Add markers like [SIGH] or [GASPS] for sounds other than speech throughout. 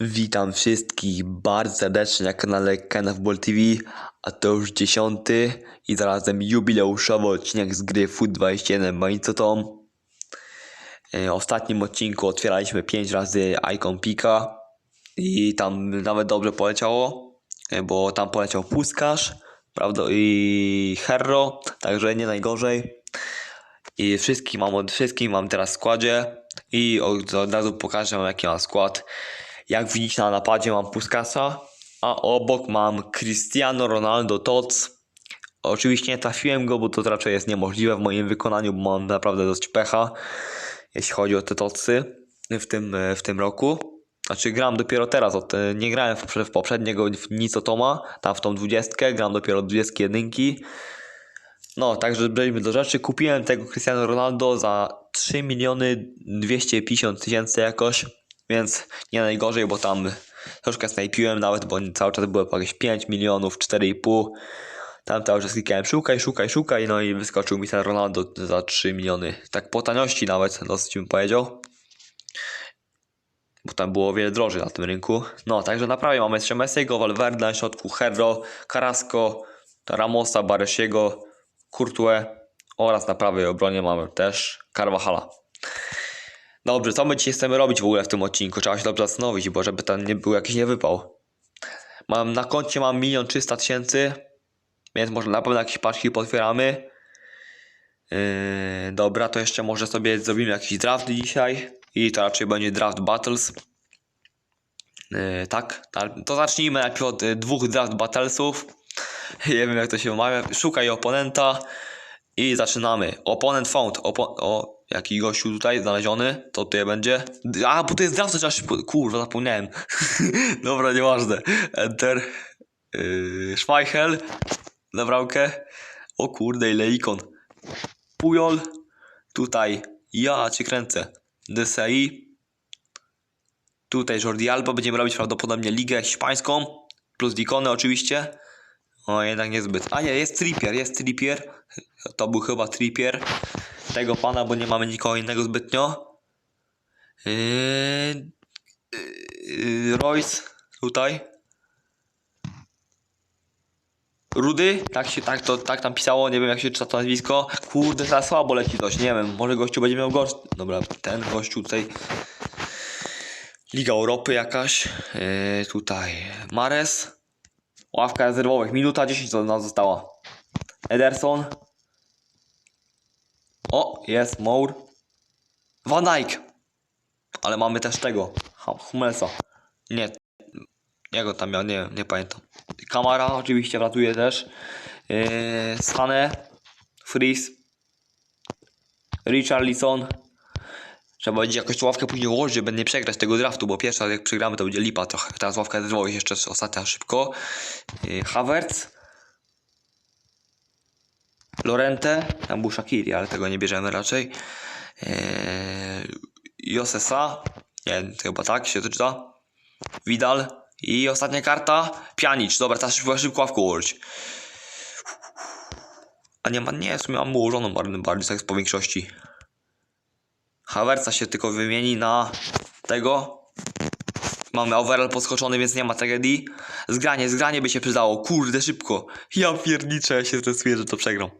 Witam wszystkich bardzo serdecznie na kanale Kana Football TV, a to już dziesiąty i zarazem jubileuszowy odcinek z gry Foot 21 Bądź Tom. E, W ostatnim odcinku otwieraliśmy 5 razy Icon Pika i tam nawet dobrze poleciało, e, bo tam poleciał Puskarz, prawda, i Herro, także nie najgorzej. I wszystkich mam, wszystkich mam teraz w składzie i od, razu pokażę jaki mam skład. Jak widzicie na napadzie mam Puskasa, a obok mam Cristiano Ronaldo Tots. Oczywiście nie trafiłem go, bo to raczej jest niemożliwe w moim wykonaniu, bo mam naprawdę dość pecha, jeśli chodzi o te Totsy w tym, w tym roku. Znaczy gram dopiero teraz, od, nie grałem w, w poprzedniego w nic o Toma, tam w tą dwudziestkę, gram dopiero od 21. No, także przejdźmy do rzeczy. Kupiłem tego Cristiano Ronaldo za 3 miliony 250 tysięcy jakoś, więc nie najgorzej, bo tam troszkę snajpiłem nawet, bo cały czas było jakieś 5 milionów, 4,5. Tam cały czas klikałem szukaj, szukaj, szukaj, no i wyskoczył mi ten Ronaldo za 3 miliony. Tak po taniości nawet, dosyć bym powiedział. Bo tam było o wiele drożej na tym rynku. No, także na prawie mamy jeszcze Messiego, Valverde, na środku Herro, Carrasco, Ramosa, Baresiego, Courtois oraz na prawej obronie mamy też Carvajala. Dobrze, co my dzisiaj chcemy robić w ogóle w tym odcinku? Trzeba się dobrze zastanowić, bo żeby ten nie był jakiś niewypał. Mam, na koncie mam 1 300 tysięcy, więc może na pewno jakieś paczki potwieramy. Yy, dobra, to jeszcze może sobie zrobimy jakiś draft dzisiaj i to raczej będzie draft battles. Yy, tak, ta- to zacznijmy najpierw od y, dwóch draft battlesów. [LAUGHS] Nie wiem jak to się wymawia. Szukaj oponenta i zaczynamy. Opponent found. Opo o, jaki gościu tutaj znaleziony. To tutaj będzie. A, bo to jest draft, trzeba po- Kurwa, zapomniałem. [LAUGHS] Dobra, nieważne. Enter. Yy, Schmeichel. O kurde, ile ikon. Pujol. Tutaj. Ja cię kręcę. DSI. Tutaj Jordi Alba. Będziemy robić prawdopodobnie ligę hiszpańską. Plus ikony oczywiście. O, jednak niezbyt. A nie, jest Trippier, jest Trippier. To był chyba Trippier. Tego pana, bo nie mamy nikogo innego zbytnio. Yy, yy, Royce, tutaj. Rudy, tak się, tak, to, tak tam pisało, nie wiem jak się czyta to nazwisko. Kurde, za słabo leci dość, nie wiem, może gościu będzie miał gorszy. Dobra, ten gościu tutaj. Liga Europy jakaś. Yy, tutaj Mares. Ławka rezerwowych. Minuta 10 do nas została. Ederson. O, jest Mour. Van Dijk. Ale mamy też tego. Hummelsa. Nie. Jak go tam miał? Nie, nie pamiętam. Kamara oczywiście wratuje też. Yy, Sane. Fries. Richarlison. Trzeba będzie jakoś ławkę później ułożyć, żeby nie przegrać tego draftu, bo pierwsza jak przegramy to będzie lipa trochę. Teraz ławka rezerwowych jeszcze ostatnia szybko. Yy, Havertz. Lorente. Tam był Shakiri, ale tego nie bierzemy raczej. Yy, Josesa. Nie, chyba tak się to czyta. Vidal. I ostatnia karta. Pjanic. Dobra, teraz szybko, szybko ułożyć. A nie ma, nie, w sumie mam ułożoną bardziej, bardziej tak po większości. Havertza się tylko wymieni na tego. Mamy overall podskoczony, więc nie ma tragedii. Zgranie, zgranie by się przydało. Kurde, szybko. Ja pierniczę, ja się stresuję, że to przegram.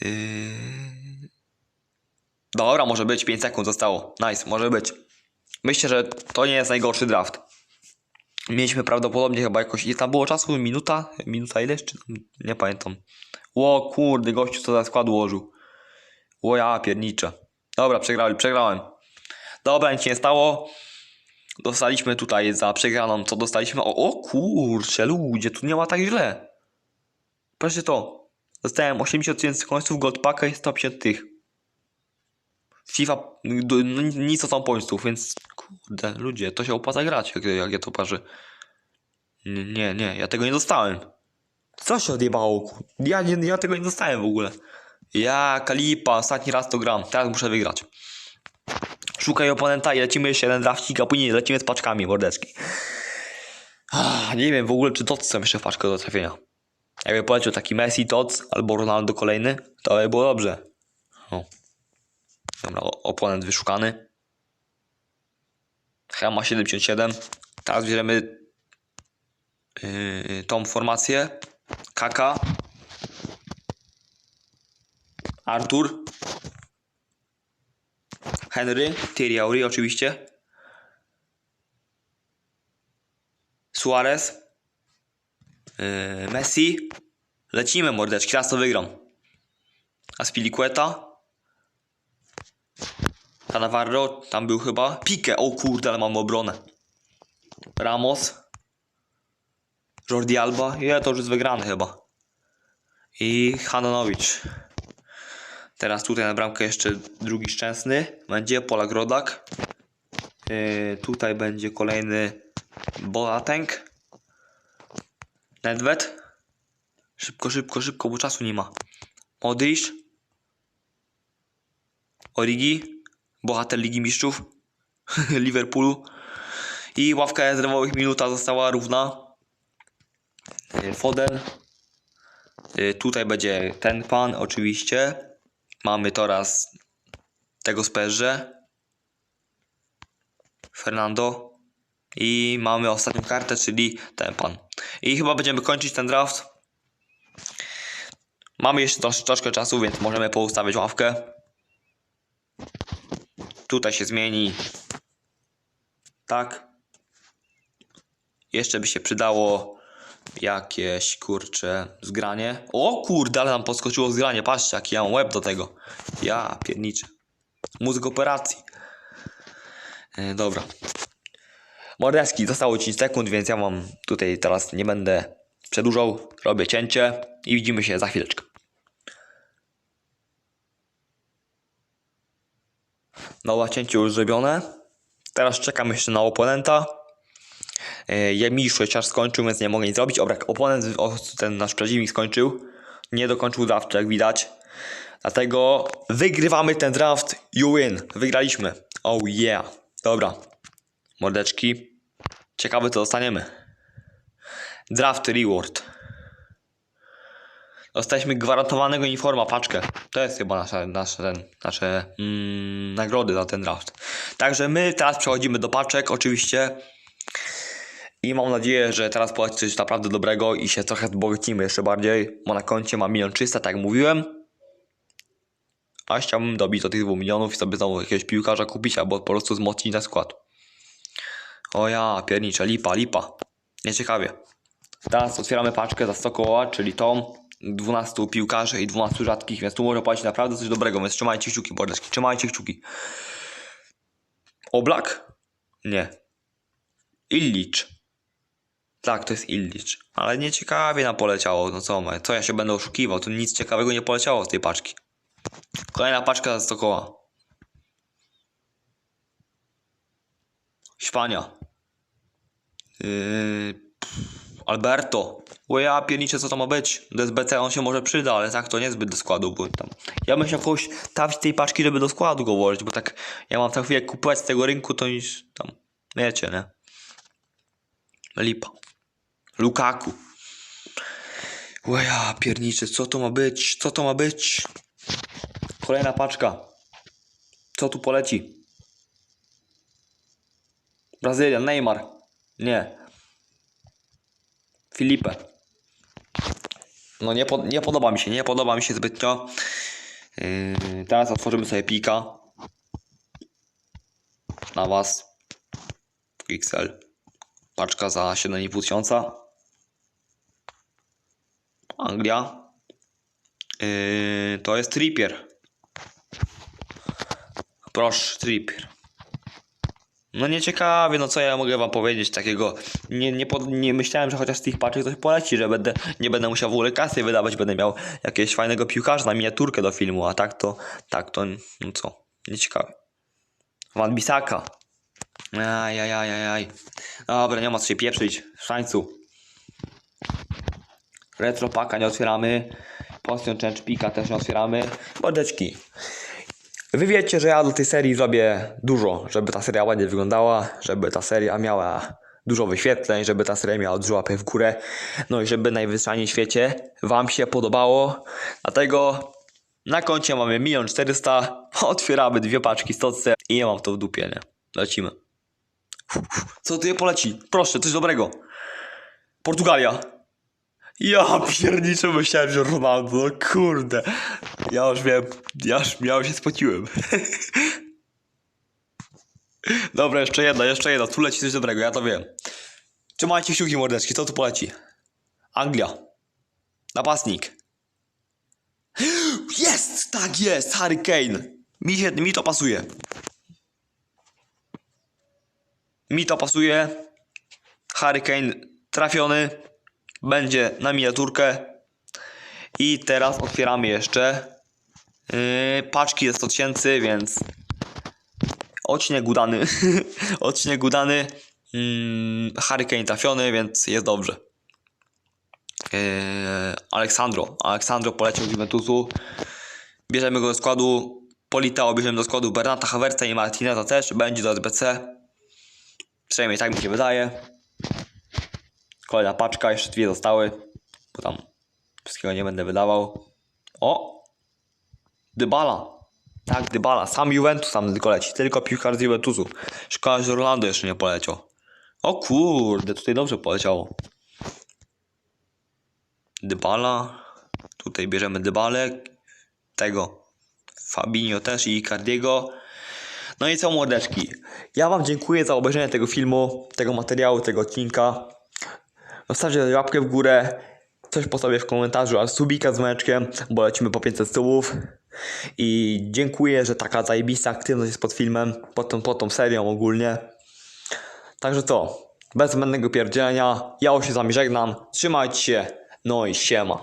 Yy... Dobra, może być. 5 sekund zostało. Nice, może być. Myślę, że to nie jest najgorszy draft. Mieliśmy prawdopodobnie chyba jakoś... Ile tam było czasu? Minuta? Minuta ileś? Czy. Nie pamiętam. Ło, kurde, gościu co za skład ułożył. Ło, ja pierniczę. Dobra, przegrałem, przegrałem. Dobra, nic się nie stało. Dostaliśmy tutaj za przegraną, co dostaliśmy? O, o kurczę, ludzie, tu nie ma tak źle. Patrzcie to. Dostałem 80 tysięcy końców, gold i 150 tych. FIFA, d- no, nic o tam pońców, więc kurde, ludzie, to się opłaca grać, jak, jak ja to parzę. Nie, nie, ja tego nie dostałem. Co się odjebało? Ja, nie, ja tego nie dostałem w ogóle. Ja, Kalipa, ostatni raz to gram, teraz muszę wygrać. Szukaj oponenta i lecimy jeszcze jeden draftik, a później lecimy z paczkami mordeczki. Ah, Nie wiem w ogóle, czy Tots są jeszcze w paczkę do trafienia. Jakby polecił taki Messi, Tots albo Ronaldo kolejny, to by było dobrze. Dobra, oponent wyszukany. Chyba ma 77. Teraz bierzemy yy, tą formację. Kaka. Artur. Henry. Thierry oczywiście. Suarez. Yy, Messi. Lecimy mordeczki, raz to wygram. Aspilicueta. Cannavaro, tam był chyba. Pique, o kurde, ale mamy obronę. Ramos. Jordi Alba, je, to już jest wygrany chyba. I Hanonowicz. Teraz tutaj na bramkę jeszcze drugi szczęsny. Będzie Polak Rodak. Yy, tutaj będzie kolejny Boateng. Nedved. Szybko, szybko, szybko, bo czasu nie ma. Modric. Origi. Bohater Ligi Mistrzów. [LAUGHS] Liverpoolu. I ławka rezerwowych minuta została równa. Y, Foden. Y, Tutaj będzie ten pan, oczywiście. Mamy teraz tego z. Fernando. I mamy ostatnią kartę, czyli ten pan. I chyba będziemy kończyć ten draft. Mamy jeszcze trosz, troszkę czasu, więc możemy poustawiać ławkę. Tutaj się zmieni. Tak. Jeszcze by się przydało jakieś kurcze zgranie. O kurde, ale nam podskoczyło zgranie. Patrzcie, jaki ja mam łeb do tego. Ja pierniczę. Mózg operacji. E, dobra. Mordecki, zostało 10 sekund, więc ja mam tutaj teraz nie będę przedłużał. Robię cięcie i widzimy się za chwileczkę. Nowa cięcie już zrobione. Teraz czekam jeszcze na oponenta. E, Jemisz chociaż skończył, więc nie mogę nic zrobić. Obrak oponent, ten nasz przeciwnik skończył. Nie dokończył draftu, jak widać. Dlatego wygrywamy ten draft. You win. Wygraliśmy. Oh yeah. Dobra. Mordeczki. Ciekawe co dostaniemy. Draft reward. Dostaliśmy gwarantowanego informa paczkę. To jest chyba nasza, nasze, ten, nasze mm, nagrody za ten draft. Także my teraz przechodzimy do paczek, oczywiście. I mam nadzieję, że teraz poleci coś naprawdę dobrego i się trochę zbogacimy jeszcze bardziej, bo na koncie mam milion tak jak mówiłem. A chciałbym dobić do tych 2 milionów i sobie znowu jakiegoś piłkarza kupić, albo po prostu wzmocnić ten skład. O ja, piernicze, lipa, lipa. Nieciekawie. Teraz otwieramy paczkę za 100 koła, czyli tą 12 piłkarzy i 12 rzadkich, więc tu może płacić naprawdę coś dobrego, więc trzymajcie kciuki, bordeczki, trzymajcie kciuki. Oblak? Nie. Illicz. Tak, to jest Illicz. Ale nie ciekawie nam poleciało, no co ma, co ja się będę oszukiwał, to nic ciekawego nie poleciało z tej paczki. Kolejna paczka za 100 koła. Hiszpania. Yy, Alberto. O ja pierniczę, co to ma być. Do SBC on się może przyda, ale tak to niezbyt do składu, bo tam... Ja bym chciał kogoś trafić tej paczki, żeby do składu go włożyć, bo tak... Ja mam tak chwilę kupować z tego rynku, to niż tam... Wiecie, nie? Lipa. Lukaku. O ja pierniczę, co to ma być? Co to ma być? Kolejna paczka. Co tu poleci? Brazylia, Neymar. Nie. Filipe. No nie, po, nie podoba mi się, nie podoba mi się zbytnio. Yy, teraz otworzymy sobie pika. Na was. XL. Paczka za 7,5 tysiąca. Anglia. Yy, to jest Trippier. Proszę, Trippier. No nieciekawie, no co ja mogę wam powiedzieć takiego. Nie, nie, pod, nie myślałem, że chociaż z tych paczek coś poleci, że będę, nie będę musiał w ogóle kasy wydawać, będę miał jakiegoś fajnego piłkarza na miniaturkę do filmu, a tak to, tak to, no co, nieciekawe. Van Bisaka. Ajajajajaj. Dobra, nie ma co się pieprzyć. Szańcu. Retro paka nie otwieramy. Potion Change Pika też nie otwieramy. Mordeczki. Wy wiecie, że ja do tej serii zrobię dużo, żeby ta seria ładnie wyglądała, żeby ta seria miała dużo wyświetleń, żeby ta seria miała dużo w górę, no i żeby najwyższej w świecie Wam się podobało. Dlatego na koncie mamy 1 400 otwieramy dwie paczki stocce i ja mam to w dupie, nie? Lecimy. Co tu je poleci? Proszę, coś dobrego. Portugalia. Ja pierniczę, myślałem, że Ronaldo, no kurde. Ja już wiem, ja już, ja już się spociłem. [LAUGHS] Dobra, jeszcze jedna, jeszcze jedna. Tu leci coś dobrego, ja to wiem. Trzymajcie kciuki mordeczki, co tu poleci? Anglia. Napastnik. [GASPS] Jest! Tak jest! Harry Kane. Mi, się, mi to pasuje. Mi to pasuje. Harry Kane trafiony. Będzie na miniaturkę. I teraz otwieramy jeszcze yy, paczki ze 100 tysięcy, więc odcinek udany. [LAUGHS] odcinek udany. Mm, Harry Kane trafiony, więc jest dobrze. Yy, Aleksandro. Aleksandro poleciał z Juventusu. Bierzemy go do składu. Politao bierzemy do składu Bernata Havertza i Martineza też. Będzie do SBC. Przynajmniej tak mi się wydaje. Kolejna paczka, jeszcze dwie zostały. Bo tam wszystkiego nie będę wydawał. O! Dybala. Tak, Dybala. Sam Juventus tam tylko leci. Tylko piłkarz z Juventusu. Szkoda, że Rolando jeszcze nie poleciał. O kurde, tutaj dobrze poleciało. Dybala. Tutaj bierzemy Dybalę. Tego. Fabinho też i Cardiego. No i co mordeczki. Ja wam dziękuję za obejrzenie tego filmu, tego materiału, tego odcinka. Zostawcie łapkę w górę. Coś po sobie w komentarzu, a subika z meczkiem, bo lecimy po 500 subów. I dziękuję, że taka zajebista aktywność jest pod filmem, pod tą, pod tą serią ogólnie. Także to, bez zbędnego pierdzielenia, ja już się z wami żegnam, trzymajcie się, no i siema.